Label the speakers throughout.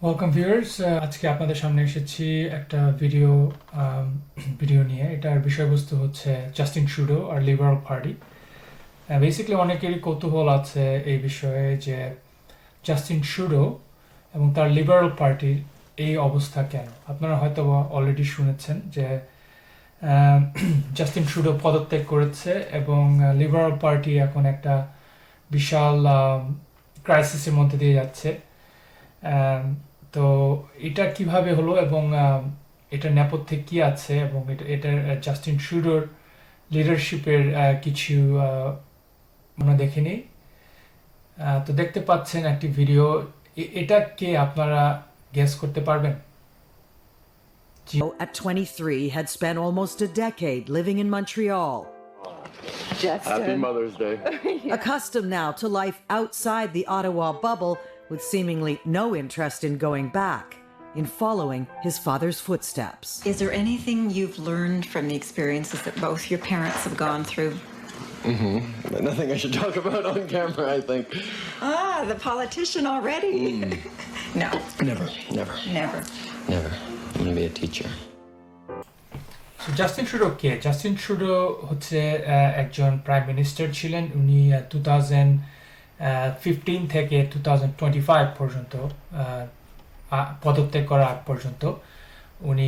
Speaker 1: Welcome viewers আজকে আপনাদের সামনে এসেছি একটা ভিডিও ভিডিও নিয়ে। এটার বিষয়বস্তু হচ্ছে জাস্টিন ট্রুডো আর লিবারাল পার্টি বেসিক্যালি অনেকেরই কৌতূহল আছে এই বিষয়ে যে জাস্টিন ট্রুডো এবং তার লিবারাল পার্টির এই অবস্থা কেন? আপনারা হয়তো অলরেডি শুনেছেন যে জাস্টিন ট্রুডো পদত্যাগ করেছে এবং লিবারাল পার্টি এখন একটা বিশাল ক্রাইসিসের মধ্যে দিয়ে যাচ্ছে। তো এটা কীভাবে হলো এবং এটা নেপথ্যে কি আছে এবং এটা এটার জাস্টিন ট্রুডোর লিডারশিপের কিছু আহ, আমরা দেখে তো দেখতে পাচ্ছেন একটি ভিডিও এটা কে আপনারা গেস করতে পারবেন
Speaker 2: at 23 had spent almost a decade living in Montreal.
Speaker 3: Justin.
Speaker 4: Happy Mother's Day. yeah.
Speaker 2: Accustomed now to life outside the Ottawa bubble with seemingly no interest in going back, in following his father's footsteps.
Speaker 3: Is there anything you've learned from the experiences that both your parents have gone through?
Speaker 4: Nothing I should talk about on camera, I think.
Speaker 3: Ah, the politician already. no,
Speaker 4: Never, never,
Speaker 3: never.
Speaker 4: never. I'm gonna be a teacher.
Speaker 1: Justin Trudeau K Justin Trudeau হচ্ছে আহ, একজন prime minister ছিলেন উনি two thousand fifteen থেকে two thousand twenty five পর্যন্ত পদত্যাগ করার আগ পর্যন্ত উনি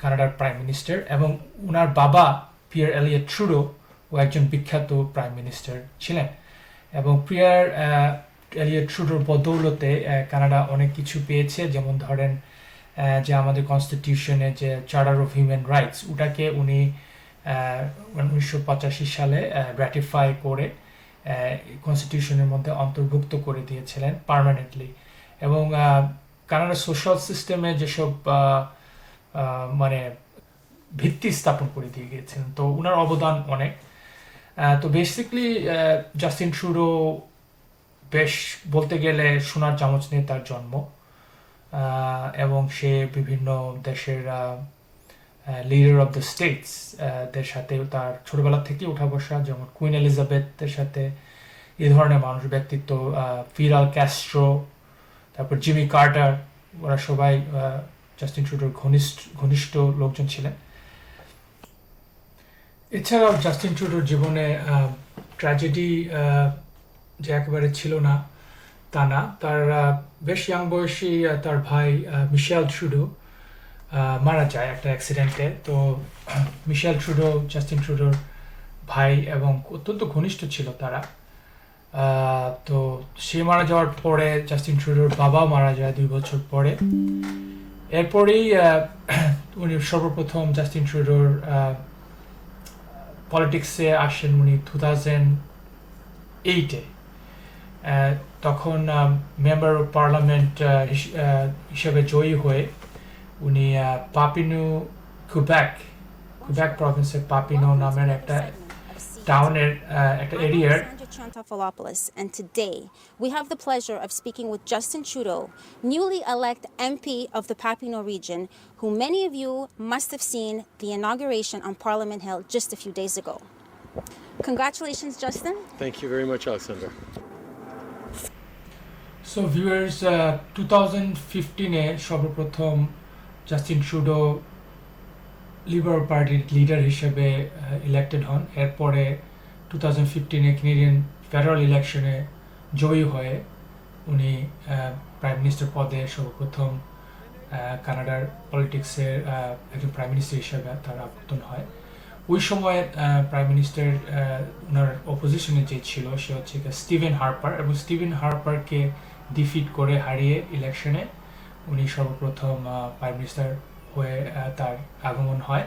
Speaker 1: কানাডার প্রাইম মিনিস্টার এবং উনার বাবা পিয়ার এলিয়ট ট্রুডো ও একজন বিখ্যাত প্রাইম মিনিস্টার ছিলেন। এবং পিয়ার এলিয়ট ট্রুডোর বদৌলতে কানাডা অনেক কিছু পেয়েছে। যেমন ধরেন যে আমাদের কনস্টিটিউশনে যে চার্টার অফ হিউম্যান রাইটস ওটাকে উনি উনিশশো পঁচাশি সালে র্যাটিফাই করে কনস্টিটিউশনের মধ্যে অন্তর্ভুক্ত করে দিয়েছিলেন পার্মানেন্টলি এবং কানাডার সোশ্যাল সিস্টেমে যেসব মানে ভিত্তি স্থাপন করে দিয়ে গিয়েছিলেন, তো ওনার অবদান অনেক। তো বেসিকলি জাস্টিন ট্রুডো বেশ বলতে গেলে সোনার চামচ নিয়ে তার জন্ম এবং সে বিভিন্ন দেশের লিডার অফ দ্য স্টেটস দের সাথে তার ছোটবেলা থেকে উঠা বসা, যেমন কুইন এলিজাবেথের সাথে এই ধরনের মানুষ, ব্যক্তিত্ব ফিরাল ক্যাস্ট্রো, তারপর জিমি কার্টার, ওরা সবাই জাস্টিন ট্রুডোর ঘনিষ্ঠ ঘনিষ্ঠ লোকজন ছিলেন। এছাড়াও জাস্টিন ট্রুডোর জীবনে ট্র্যাজেডি যে একেবারে ছিল না, তা না। তার বেশ ইয়াং বয়সী তার ভাই মিশেল ট্রুডো মারা যায় একটা অ্যাক্সিডেন্টে। তো, মিশেল ট্রুডো, জাস্টিন ট্রুডোর ভাই এবং অত্যন্ত ঘনিষ্ঠ ছিল তারা। তো সে মারা যাওয়ার পরে জাস্টিন ট্রুডোর বাবা মারা যায় দুই বছর পরে। এরপরেই উনি সর্বপ্রথম জাস্টিন ট্রুডোর পলিটিক্সে আসেন উনি টু থাউজেন্ড এইটে তখন মেম্বার অফ পার্লামেন্ট হিসেবে জয়ী হয়ে উনি পাপিনু কুব্যাক কুব্যাক প্রভিন্সের পাপিনো নামের একটা টাউনের একটা এরিয়ার
Speaker 5: Alexandra Chantopoulos, and today we have the pleasure of speaking with Justin Trudeau, newly elect MP of the Papineau region, who many of you must have seen the inauguration on Parliament Hill just a few days ago. Congratulations, Justin.
Speaker 4: Thank you very much, Alexander.
Speaker 1: So viewers two thousand ফিফটিনে সর্বপ্রথম Justin Trudeau liberal পার্টির leader হিসেবে elected হন এরপরে two thousand ফিফটিনে Canadian federal ইলেকশনে জয়ী হয়ে উনি প্রাইম মিনিস্টার পদে সর্বপ্রথম কানাডার পলিটিক্সের একজন প্রাইম মিনিস্টার হিসেবে তার আবর্তন হয়। ওই সময় প্রাইম মিনিস্টার ওনার অপোজিশনে যে ছিল সে হচ্ছে স্টিভেন হার্পার এবং স্টিভেন হার্পারকে ডিফিট করে হারিয়ে ইলেকশনে উনি সর্বপ্রথম প্রাইম মিনিস্টার হয়ে তার আগমন হয়।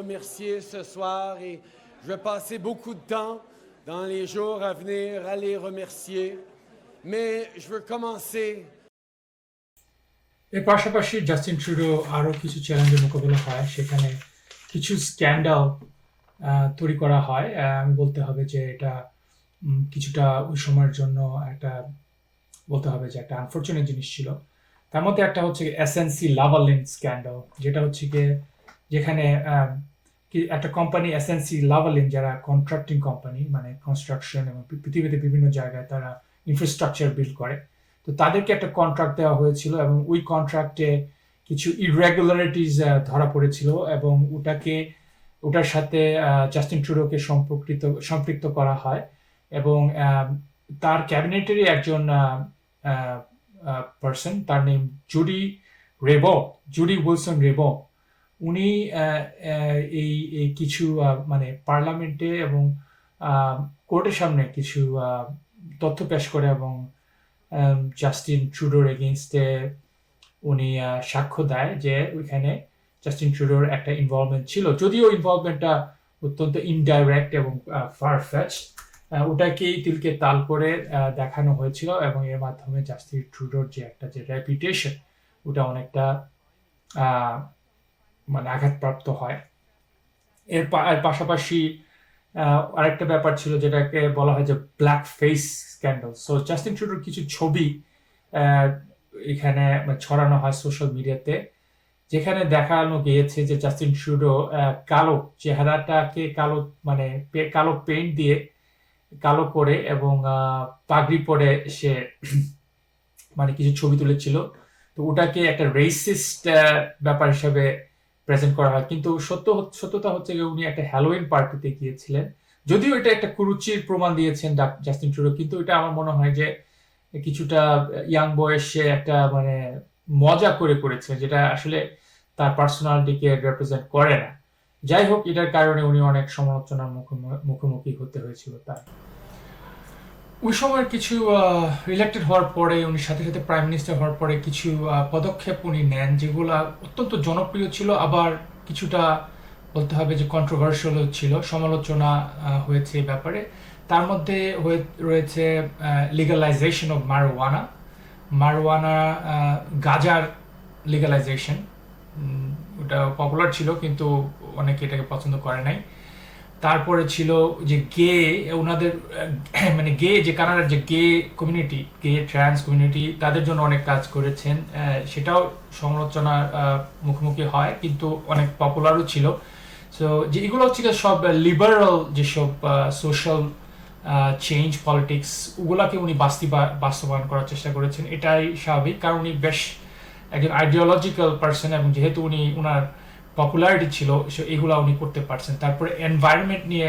Speaker 6: Remercier ce soir et je vais passer beaucoup de temps dans les jours à venir à les remercier. Mais je veux commencer.
Speaker 1: এর পাশাপাশি জাস্টিন ট্রুডো আরও কিছু চ্যালেঞ্জের মোকাবেলা হয়। সেখানে কিছু স্ক্যান্ডাল তৈরি করা হয়। আমি বলতে হবে যে এটা কিছুটা ওই সময়ের জন্য একটা, বলতে হবে যে একটা আনফর্চুনেট জিনিস ছিল। তার মধ্যে একটা হচ্ছে এসএনসি লাভালিন স্ক্যান্ডাল যেটা হচ্ছে গিয়ে যেখানে একটা কোম্পানি এসএনসি লাভালিন যারা কন্ট্রাক্টিং কোম্পানি মানে কনস্ট্রাকশন এবং পৃথিবীতে বিভিন্ন জায়গায় তারা ইনফ্রাস্ট্রাকচার বিল্ড করে, তো তাদেরকে একটা কন্ট্রাক্ট দেওয়া হয়েছিল এবং ওই কন্ট্রাক্টে কিছু ইরেগুলারিটিস ধরা পড়েছিল এবং ওটাকে, ওটার সাথে জাস্টিন ট্রুডোকে সম্পর্কিত, সম্পৃক্ত করা হয় এবং তার ক্যাবিনেটেরই একজন পার্সন তার নেম জুডি রেবো, জুডি উইলসন রেবো। উনি এই এই কিছু মানে পার্লামেন্টে এবং কোর্টের সামনে কিছু তথ্য পেশ করে এবং জাস্টিন ট্রুডোর এগেনস্টে উনি সাক্ষ্য দেয় যে ওইখানে জাস্টিন ট্রুডোর একটা ইনভলভমেন্ট ছিল। যদিও ইনভলভমেন্টটা অত্যন্ত ইনডাইরেক্ট এবং ফার ফ্যাচ ওটাকেই তিলকে তাল করে দেখানো হয়েছিল এবং এর মাধ্যমে জাস্টিন ট্রুডোর যে একটা যে রেপুটেশন ওটা অনেকটা মানে আঘাতপ্রাপ্ত হয়। এর পাশাপাশি আরেকটা ব্যাপার ছিল যেটাকে বলা হয় যে black face scandal so Justin ট্রুডোর কিছু ছবি এখানে ছড়ানো হয় সোশ্যাল মিডিয়াতে যেখানে দেখানো গিয়েছে যে জাস্টিন ট্রুডো কালো চেহারাটাকে কালো মানে কালো পেইন্ট দিয়ে কালো করে এবং পাগড়ি পরে সে মানে কিছু ছবি তুলেছিল। তো ওটাকে একটা রেসিস্ট ব্যাপার হিসাবে প্রেজেন্ট করা হয়। কিন্তু সত্য সত্যতা হচ্ছে উনি একটা হ্যালোইন পার্টিতে গিয়েছিলেন। যদিও এটা একটা কুরুচির প্রমাণ দিয়েছেন জাস্টিন ট্রুডো কিন্তু এটা আমার মনে হয় যে কিছুটা ইয়াং বয়সে একটা মানে মজা করে করেছে যেটা আসলে তার পার্সোনালিটিকে রিপ্রেজেন্ট করে না। যাই হোক, এটার কারণে উনি অনেক সমালোচনার মুখোমুখি হতে হয়েছিল তার। ওই সময় কিছু ইলেক্টেড হওয়ার পরে, উনি সাথে সাথে প্রাইম মিনিস্টার হওয়ার পরে কিছু পদক্ষেপ উনি নেন যেগুলা অত্যন্ত জনপ্রিয় ছিল, আবার কিছুটা বলতে হবে যে কন্ট্রোভার্সিয়াল ছিল, সমালোচনা হয়েছে এই ব্যাপারে। তার মধ্যে রয়েছে লিগালাইজেশন অফ মারওয়ানা মারওয়ানা গাজার লিগালাইজেশন ওটা পপুলার ছিল, কিন্তু অনেকে এটাকে পছন্দ করে নাই। তারপরে ছিল যে গে ওনাদের মানে গে যে কানাডার যে gay community gay trans community তাদের জন্য অনেক কাজ করেছেন। সেটাও সমালোচনার মুখোমুখি হয়, কিন্তু অনেক পপুলারও ছিল। সো যে এগুলো হচ্ছে সব লিবারাল যেসব সোশ্যাল চেঞ্জ পলিটিক্স ওগুলাকে উনি বাস্তবা, বাস্তবায়ন করার চেষ্টা করেছেন। এটাই স্বাভাবিক, কারণ উনি বেশ একজন আইডিওলজিক্যাল পার্সন এবং যেহেতু উনি ওনার পপুলারিটি ছিল এগুলা উনি করতে পারছেন। তারপরে এনভায়রনমেন্ট নিয়ে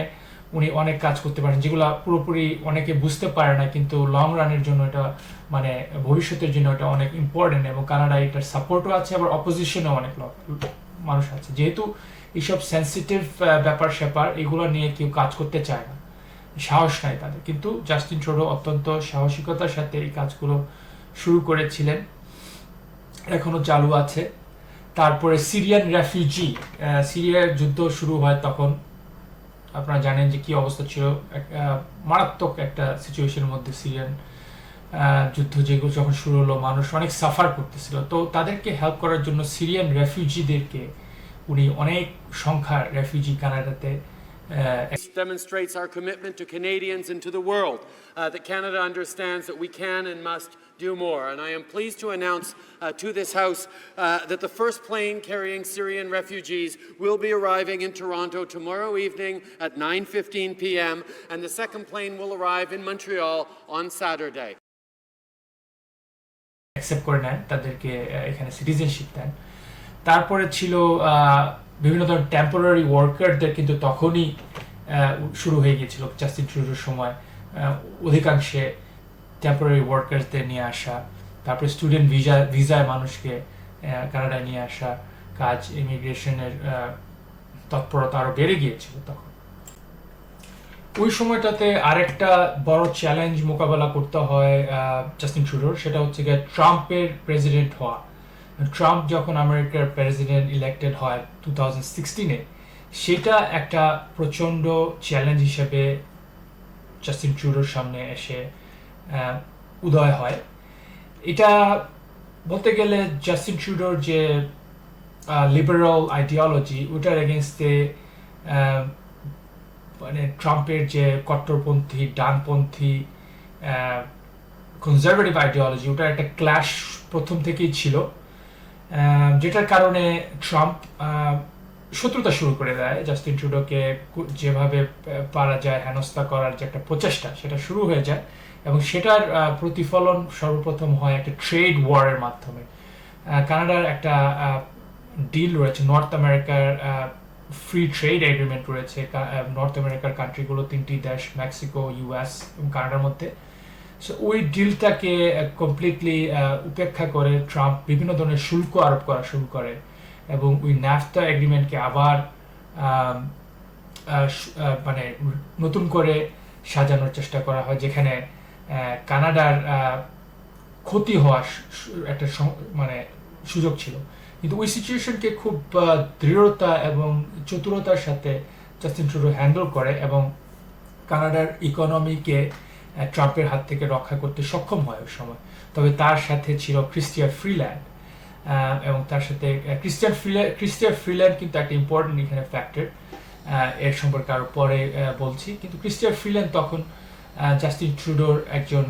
Speaker 1: উনি অনেক কাজ করতে পারেন, যেগুলা পুরোপুরি অনেকে বুঝতে পারে না, কিন্তু লং রানের জন্য এটা মানে ভবিষ্যতের জন্য এটা অনেক ইম্পর্টেন্ট এবং কানাডা এটার সাপোর্টও আছে, আবার অপোজিশনেও অনেক মানুষ আছে। যেহেতু এইসব সেন্সিটিভ ব্যাপার স্যাপার, এগুলো নিয়ে কেউ কাজ করতে চায় না। সাহস নাই তাদের। কিন্তু জাস্টিন ট্রুডো অত্যন্ত সাহসিকতার সাথে এই কাজগুলো শুরু করেছিলেন। এখনও চালু আছে। তারপরে সিরিয়ান রেফিউজি সিরিয়ার যুদ্ধ শুরু হয় তখন। আপনারা জানেন যে কি অবস্থা ছিল। মারাত্মক একটা সিচুয়েশনের মধ্যে সিরিয়ান যুদ্ধ যেগুলো যখন শুরু হলো, মানুষ অনেক সাফার করতেছিল। তো তাদেরকে হেল্প করার জন্য সিরিয়ান রেফিউজিদেরকে উনি অনেক সংখ্যার রেফিউজি কানাডাতে Ah,
Speaker 6: This demonstrates our commitment to Canadians and to the world uh, that Canada understands that we can and must do more. And I am pleased to announce uh, to this House uh, that the first plane carrying Syrian refugees will be arriving in Toronto tomorrow evening at 9:15 p.m. and the second plane will arrive in Montreal on Saturday.
Speaker 1: Accept করে নেন তাদেরকে আহ, এখানে citizenship দেন তারপরে ছিল আহ, বিভিন্ন ধরনের temporary ওয়ার্কারদের কিন্তু তখনই শুরু হয়ে গিয়েছিল জাস্টিন ট্রুডোর সময়। অধিকাংশে টেম্পোরারি ওয়ার্কারদের নিয়ে আসা, তারপরে স্টুডেন্ট ভিসা ভিসায় মানুষকে কানাডায় নিয়ে আসা কাজ ইমিগ্রেশনের তৎপরতা আরও বেড়ে গিয়েছিল তখন। ওই সময়টাতে আরেকটা বড় চ্যালেঞ্জ মোকাবেলা করতে হয় জাস্টিন ট্রুডোর সেটা হচ্ছে গিয়ে ট্রাম্পের প্রেসিডেন্ট হওয়া। ট্রাম্প যখন আমেরিকার প্রেসিডেন্ট ইলেক্টেড হয় টু থাউজেন্ড সিক্সটিনে সেটা একটা প্রচণ্ড চ্যালেঞ্জ হিসেবে জাস্টিন ট্রুডোর সামনে এসে উদয় হয়। এটা বলতে গেলে জাস্টিন ট্রুডোর যে লিবারাল আইডিওলজি ওটার এগেনস্টে মানে ট্রাম্পের যে কট্টরপন্থী, ডানপন্থী কনজারভেটিভ আইডিওলজি ওটার একটা ক্ল্যাশ প্রথম থেকেই ছিল। যেটার কারণে ট্রাম্প শত্রুতা শুরু করে দেয়। জাস্টিন ট্রুডোকে যেভাবে পারা যায়, হেনস্থা করার যে একটা প্রচেষ্টা, সেটা শুরু হয়ে যায় এবং সেটার প্রতিফলন সর্বপ্রথম হয় একটা ট্রেড ওয়ারের মাধ্যমে। কানাডার একটা ডিল রয়েছে, নর্থ আমেরিকার ফ্রি ট্রেড এগ্রিমেন্ট রয়েছে নর্থ আমেরিকার কান্ট্রিগুলো তিনটি দেশ মেক্সিকো ইউএস এবং কানাডার মধ্যে। ওই ডিলটাকে কমপ্লিটলি উপেক্ষা করে ট্রাম্প বিভিন্ন ধরনের শুল্ক আরোপ করা শুরু করে এবং ওই ন্যাফতা এগ্রিমেন্টকে আবার আহ, মানে নতুন করে সাজানোর চেষ্টা করা হয় যেখানে আহ, কানাডার ক্ষতি হওয়ার একটা মানে সুযোগ ছিল। কিন্তু ওই সিচুয়েশনকে খুব দৃঢ়তা এবং চতুরতার সাথে জাস্টিন ট্রুডো হ্যান্ডেল করে এবং কানাডার ইকোনমিকে ট্রাম্পের হাত থেকে রক্ষা করতে সক্ষম হয় ওই সময়। তবে তার সাথে ছিল ক্রিস্টিয়ান ফ্রিল্যান্ড এবং তার সাথে ক্রিস্টিয়ান ফ্রিল্যান্ড ক্রিস্টিয়ান ফ্রিল্যান্ড কিন্তু একটা ইম্পর্টেন্ট এখানে ফ্যাক্টর এর সম্পর্কে আরও পরে বলছি। কিন্তু ক্রিস্টিয়ান ফ্রিল্যান্ড তখন জাস্টিন ট্রুডোর একজন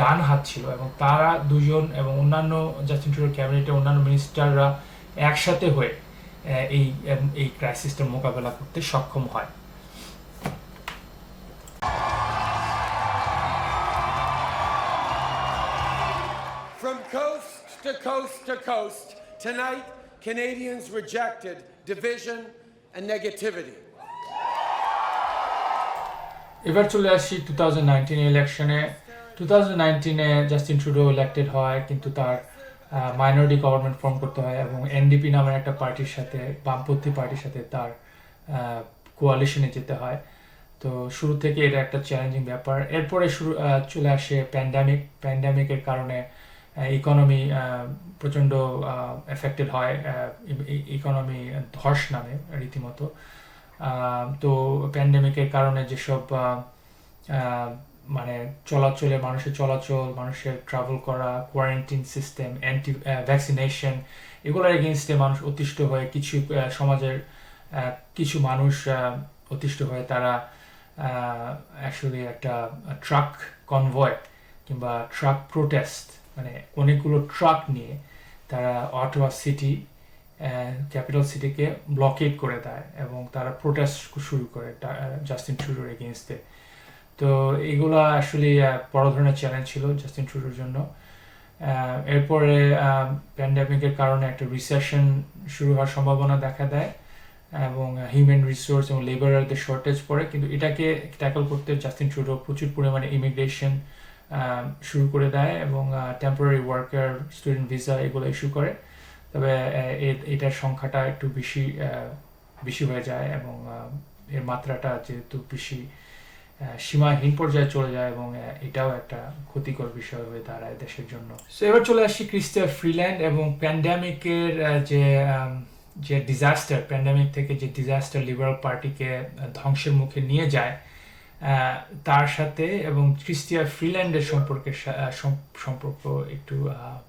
Speaker 1: ডান হাত ছিল এবং তারা দুজন এবং অন্যান্য জাস্টিন ট্রুডোর ক্যাবিনেটের অন্যান্য মিনিস্টাররা একসাথে হয়ে এই এই ক্রাইসিসটার মোকাবেলা করতে সক্ষম হয়।
Speaker 6: To coast, tonight, Canadians rejected division and negativity.
Speaker 1: এবার চলে আসি টু থাউজেন্ড ইলেকশনে টু থাউজেন্ড নাইনটিনে জাস্টিন ট্রুডো ইলেক্টেড হয় কিন্তু তার মাইনরিটি গভর্নমেন্ট ফর্ম করতে হয় এবং এনডিপি নামের একটা পার্টির সাথে বামপন্থী পার্টির সাথে তার কোয়ালিশনে যেতে হয়। তো শুরু থেকে এটা একটা চ্যালেঞ্জিং ব্যাপার। এরপরে শুরু চলে আসে প্যান্ডামিক প্যান্ডামিকের কারণে ইকোনমি প্রচণ্ড এফেক্টেড হয় ইকোনমি ধস নামে রীতিমতো। তো প্যান্ডেমিকের কারণে যেসব মানে চলাচলে, মানুষের চলাচল, মানুষের ট্রাভেল করা কোয়ারেন্টিন সিস্টেম অ্যান্টি ভ্যাকসিনেশন এগুলোর এগেনস্টে মানুষ অতিষ্ঠ হয়ে কিছু সমাজের কিছু মানুষ অতিষ্ঠ হয়ে তারা অ্যাকচুয়ালি একটা ট্রাক কনভয় কিংবা ট্রাক প্রোটেস্ট মানে অনেকগুলো ট্রাক নিয়ে তারা অটোয়া সিটি ক্যাপিটাল সিটিকে ব্লকেট করে দেয় এবং তারা প্রোটেস্ট শুরু করে জাস্টিন ট্রুডোর এগেনস্টে তো এগুলো আসলে বড় ধরনের চ্যালেঞ্জ ছিল জাস্টিন ট্রুডোর জন্য। এরপরে প্যান্ডামিকের কারণে একটা রিসেশন শুরু হওয়ার সম্ভাবনা দেখা দেয় এবং হিউম্যান রিসোর্স এবং লেবারারদের শর্টেজ পড়ে। কিন্তু এটাকে ট্যাকল করতে জাস্টিন ট্রুডো প্রচুর পরিমাণে ইমিগ্রেশন শুরু করে দেয় এবং টেম্পোরারি ওয়ার্কার স্টুডেন্ট ভিসা এগুলো ইস্যু করে। তবে এটার সংখ্যাটা একটু বেশি বেশি হয়ে যায় এবং এর মাত্রাটা যেহেতু বেশি সীমাহীন পর্যায়ে চলে যায় এবং এটাও একটা ক্ষতিকর বিষয় হয়ে দাঁড়ায় দেশের জন্য। So, এবার চলে আসছি ক্রিস্টিয়া ফ্রিল্যান্ড এবং প্যান্ডামিকের যে যে ডিজাস্টার প্যান্ডামিক থেকে যে ডিজাস্টার লিবারাল পার্টিকে ধ্বংসের মুখে নিয়ে যায় তার সাথে এবং ক্রিস্টিয়া ফ্রিল্যান্ডের সম্পর্কে সম্পর্ক একটু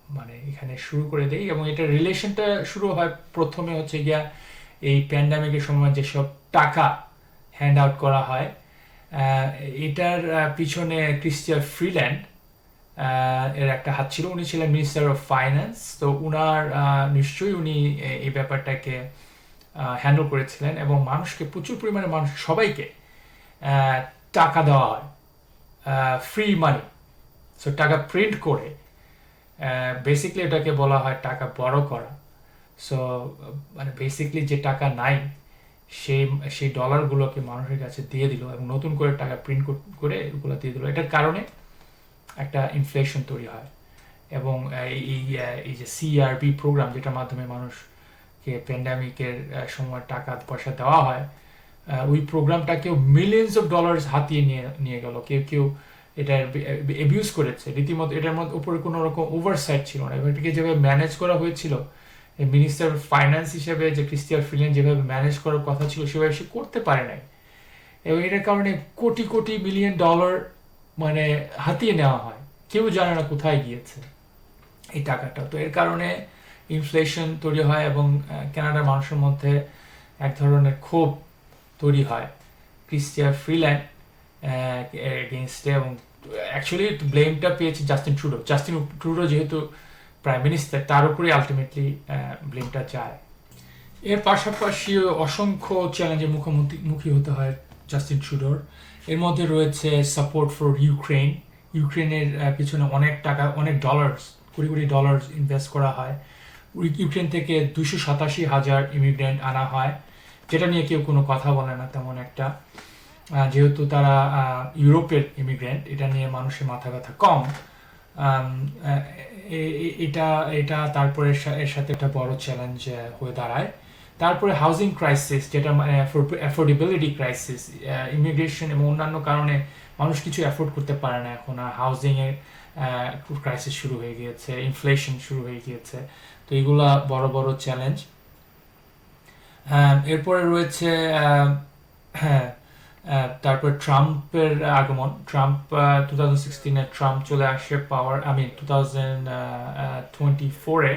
Speaker 1: মানে এখানে শুরু করে দেই এবং এটা রিলেশনটা শুরু হয় প্রথমে হচ্ছে গিয়া এই প্যান্ডামিকের সময় যেসব টাকা হ্যান্ড আউট করা হয় এটার পিছনে ক্রিস্টিয়া ফ্রিল্যান্ড এর একটা হাত ছিল। উনি ছিলেন মিনিস্টার অফ ফাইন্যান্স তো উনার নিশ্চয়ই উনি এই ব্যাপারটাকে হ্যান্ডেল করেছিলেন এবং মানুষকে, প্রচুর পরিমাণে মানুষ, সবাইকে টাকা দেওয়া হয় ফ্রি মানি সো টাকা প্রিন্ট করে বেসিকলি এটাকে বলা হয় টাকা বড় করা। সো মানে বেসিকলি যে টাকা নাই সেই সেই ডলারগুলোকে মানুষের কাছে দিয়ে দিল এবং নতুন করে টাকা প্রিন্ট করে এগুলো দিয়ে দিল। এটার কারণে একটা ইনফ্লেশন তৈরি হয় এবং এই, এই- যে সিআরবি প্রোগ্রাম যেটার মাধ্যমে মানুষকে প্যান্ডামিকের সময় টাকা পয়সা দেওয়া হয় ওই প্রোগ্রামটাকেও মিলিয়ন্স অফ ডলার্স হাতিয়ে নিয়ে নিয়ে গেল। কেউ কেউ এটা অ্যাবিউজ করেছে। রীতিমতো এটার মধ্যে উপরে কোনো রকম ওভারসাইট ছিল না। এবার এটাকে যেভাবে ম্যানেজ করা হয়েছিল মিনিস্টার ফাইন্যান্স হিসেবে, যে ক্রিস্টিয়ান ফিলিয়ান যেভাবে ম্যানেজ করার কথা ছিল, সেভাবে সে করতে পারে নাই। এবং এটার কারণে কোটি কোটি মিলিয়ন ডলার মানে হাতিয়ে নেওয়া হয়। কেউ জানে না কোথায় গিয়েছে এই টাকাটা। তো এর কারণে ইনফ্লেশন তৈরি হয় এবং কানাডার মানুষের মধ্যে এক ধরনের ক্ষোভ তৈরি হয়। ক্রিস্টিয়া ফ্রিল্যান্ড এগেনস্টে এবং অ্যাকচুয়ালি ব্লেমটা পেয়েছে জাস্টিন ট্রুডো জাস্টিন ট্রুডো যেহেতু প্রাইম মিনিস্টার তার উপরেই আলটিমেটলি ব্লেমটা যায়। এর পাশাপাশি অসংখ্য চ্যালেঞ্জের মুখোমুখি মুখী হতে হয় জাস্টিন ট্রুডোর এর মধ্যে রয়েছে সাপোর্ট ফর ইউক্রেন ইউক্রেনের পিছনে অনেক টাকা, অনেক dollars crore crore dollars invest করা হয়। ইউক্রেন থেকে দুশো সাতাশি হাজার ইমিগ্রেন্ট আনা হয়। যেটা নিয়ে কেউ কোনো কথা বলে না তেমন একটা। যেহেতু তারা ইউরোপের ইমিগ্রেন্ট এটা নিয়ে মানুষের মাথা ব্যথা কম। এটা এটা তারপরে এর সাথে একটা বড় চ্যালেঞ্জ হয়ে দাঁড়ায়। তারপরে হাউজিং ক্রাইসিস যেটা অ্যাফোর্ডেবিলিটি ক্রাইসিস ইমিগ্রেশন এবং অন্যান্য কারণে মানুষ কিছু অ্যাফোর্ড করতে পারে না এখন। আর হাউজিং এর ক্রাইসিস শুরু হয়ে গিয়েছে ইনফ্লেশন শুরু হয়ে গিয়েছে। তো এগুলা বড় বড় চ্যালেঞ্জ এরপরে রয়েছে হ্যাঁ তারপর ট্রাম্পের আগমন। ট্রাম্প টু থাউজেন্ড সিক্সটিনে ট্রাম্প চলে আসে পাওয়ার আমি টু থাউজেন্ড টোয়েন্টি ফোরে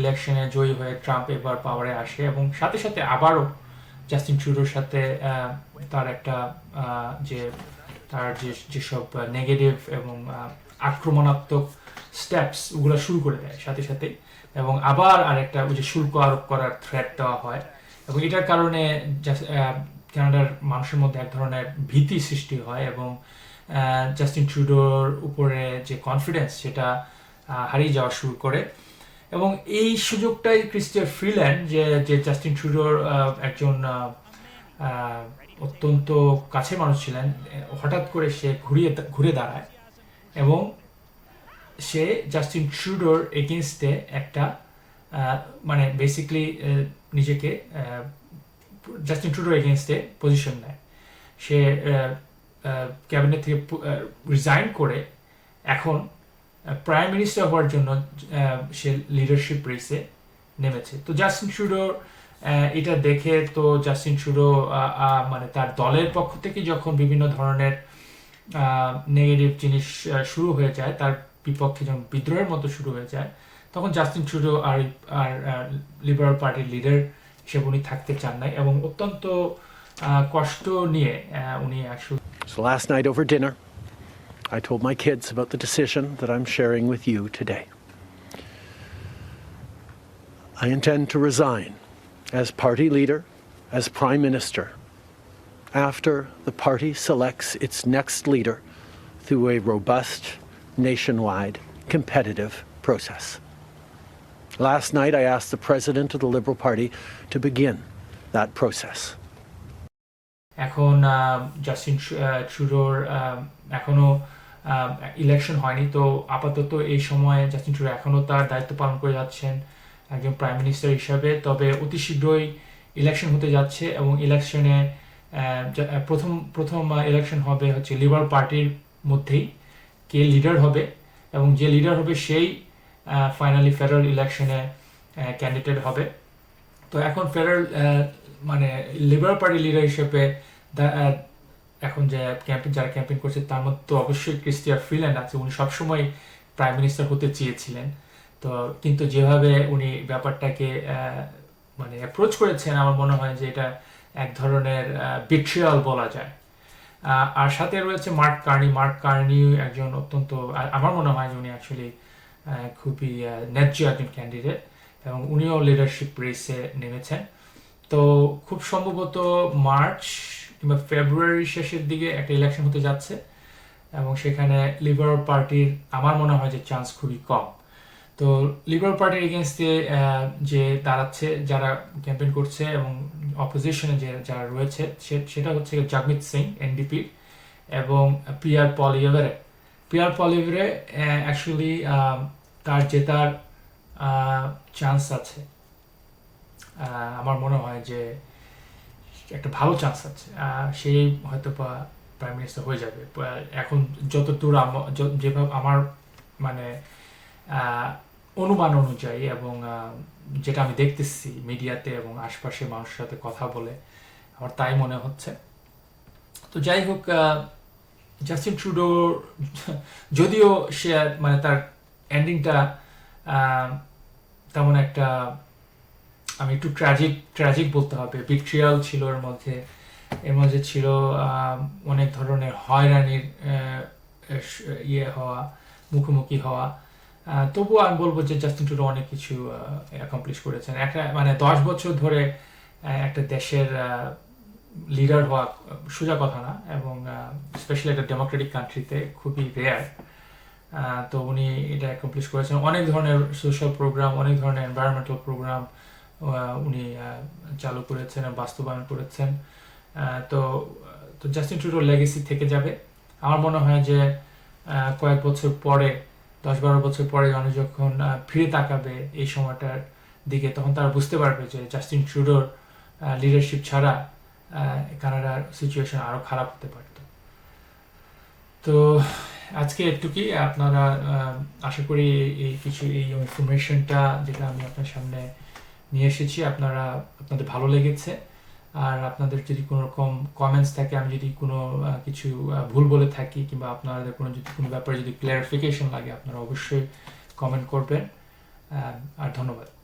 Speaker 1: ইলেকশনে জয়ী হয়ে ট্রাম্প এবার পাওয়ারে আসে এবং সাথে সাথে আবারও জাস্টিন ট্রুডোর সাথে তার একটা যে তার যে, যেসব নেগেটিভ এবং আক্রমণাত্মক স্টেপস ওগুলো শুরু করে দেয় সাথে সাথে এবং আবার আরেকটা ওই যে শুল্ক আরোপ করার থ্রেট দেওয়া হয়। এবং এটার কারণে কানাডার মানুষের মধ্যে এক ধরনের ভীতি সৃষ্টি হয় এবং জাস্টিন ট্রুডোর উপরে যে কনফিডেন্স সেটা হারিয়ে যাওয়া শুরু করে। এবং এই সুযোগটাই ক্রিস্টিয়ার ফ্রিল্যান্ড যে যে জাস্টিন ট্রুডোর একজন অত্যন্ত কাছের মানুষ ছিলেন, হঠাৎ করে সে ঘুরিয়ে, ঘুরে দাঁড়ায় এবং সে জাস্টিন ট্রুডোর এগেনস্টে একটা মানে বেসিকলি নিজেকে জাস্টিন ট্রুডোর এগেনস্টে পজিশন নেয়। সে ক্যাবিনেট থেকে রিজাইন করে এখন প্রাইম মিনিস্টার হওয়ার জন্য সে লিডারশিপ রেসে নেমেছে। তো জাস্টিন ট্রুডো আহ, এটা দেখে তো জাস্টিন ট্রুডো মানে তার দলের পক্ষ থেকে যখন বিভিন্ন ধরনের নেগেটিভ জিনিস শুরু হয়ে যায় তার বিপক্ষে যখন বিদ্রোহের মতো শুরু হয়ে যায় তখন জাস্টিন ট্রুডো আর আর লিবারাল পার্টির লিডার হিসেবে উনি থাকতে চান নাই এবং অত্যন্ত আহ, কষ্ট নিয়ে আহ, উনি আসলে
Speaker 7: So last night over dinner, I told my kids about the decision that I'm sharing with you today. I intend to resign as party leader, as prime minister, after the party selects its next leader through a robust, nationwide, competitive process. Last night, I asked the president of the Liberal Party to begin that process.
Speaker 1: এখন Justin ট্রুডোর আহ, এখনও election হয়নি। তো আপাতত এই সময়ে Justin Trudeau এখনও তার দায়িত্ব পালন করে যাচ্ছেন একজন প্রাইম মিনিস্টার হিসাবে। তবে অতি শীঘ্রই ইলেকশন হতে যাচ্ছে এবং ইলেকশনে প্রথম প্রথম ইলেকশন হবে হচ্ছে লিবার পার্টির মধ্যেই। কে লিডার হবে এবং যে লিডার হবে সেই ফাইনালি ফেডারেল ইলেকশনে ক্যান্ডিডেট হবে। তো এখন ফেডারেল মানে লিবারাল পার্টি লিডার হিসেবে এখন যে ক্যাম্পেইন যারা ক্যাম্পেইন করছে, তার মধ্যে তো অবশ্যই ক্রিস্টিয়া ফ্রিল্যান্ড আছে। উনি সবসময় প্রাইম মিনিস্টার হতে চেয়েছিলেন। তো কিন্তু যেভাবে উনি ব্যাপারটাকে মানে অ্যাপ্রোচ করেছেন, আমার মনে হয় যে এটা এক ধরনের বিট্রিয়াল বলা যায়। আর সাথে রয়েছে মার্ক কার্নি। মার্ক কার্নি একজন অত্যন্ত আমার মনে হয় যে উনি অ্যাকচুয়ালি খুবই ন্যায্য একজন ক্যান্ডিডেট এবং উনিও লিডারশিপ রেসে নেমেছেন। তো খুব সম্ভবত মার্চ কিংবা ফেব্রুয়ারি শেষের দিকে একটা ইলেকশন হতে যাচ্ছে এবং সেখানে লিবারাল পার্টির আমার মনে হয় যে চান্স খুবই কম। তো লিবারাল পার্টির এগেনস্টে যে দাঁড়াচ্ছে, যারা ক্যাম্পেইন করছে এবং অপোজিশনে যে, যারা রয়েছে সেটা হচ্ছে জাগমিত সিং এনডিপি এবং Pierre Poilievre Pierre Poilievre actually তার জেতার চান্স আছে। আমার মনে হয় যে একটা ভালো চান্স আছে। আহ, সে হয়তো বা প্রাইম মিনিস্টার হয়ে যাবে। এখন যতদূর যেভাবে আমার মানে অনুমান অনুযায়ী এবং যেটা আমি দেখতেছি মিডিয়াতে এবং আশপাশে মানুষের সাথে কথা বলে আমার তাই মনে হচ্ছে। তো যাই হোক জাস্টিন ট্রুডো যদিও সে মানে তার এন্ডিংটা তেমন একটা, আমি একটু ট্র্যাজিক ট্র্যাজিক বলতে হবে। বিট্রিয়াল ছিল এর মধ্যে। এর মধ্যে ছিল অনেক ধরনের হয়রানির ইয়ে হওয়া, মুখোমুখি হওয়া। তবুও আমি বলব যে জাস্টিন ট্রুডো অনেক কিছু অ্যাকমপ্লিশ করেছেন। একটা মানে দশ বছর ধরে একটা দেশের লিডার হওয়া সোজা কথা না। এবং স্পেশালি একটা ডেমোক্রেটিক কান্ট্রিতে খুবই রেয়ার তো উনি এটা অ্যাকমপ্লিশ করেছেন। অনেক ধরনের সোশ্যাল প্রোগ্রাম অনেক ধরনের এনভায়রনমেন্টাল প্রোগ্রাম উনি চালু করেছেন বাস্তবায়ন করেছেন। তো তো জাস্টিন ট্রুডোর লেগেসি থেকে যাবে। আমার মনে হয় যে কয়েক বছর পরে, দশ বারো বছর পরে মানুষ যখন ফিরে তাকাবে এই সময়টার দিকে, তখন তারা বুঝতে পারবে যে জাস্টিন ট্রুডোর লিডারশিপ ছাড়া কানাডার সিচুয়েশন আরও খারাপ হতে পারত। তো আজকে একটুকুই আপনারা আশা করি এই কিছু, এই ইনফরমেশনটা যেটা আমি আপনার সামনে নিয়ে এসেছি, আপনারা, আপনাদের ভালো লেগেছে। আর আপনাদের যদি কোনো রকম কমেন্টস থাকে, আমি যদি কোনো কিছু ভুল বলে থাকি, কিংবা আপনাদের কোনো যদি, কোনো ব্যাপারে যদি ক্লারিফিকেশন লাগে, আপনারা অবশ্যই কমেন্ট করবেন। আর ধন্যবাদ।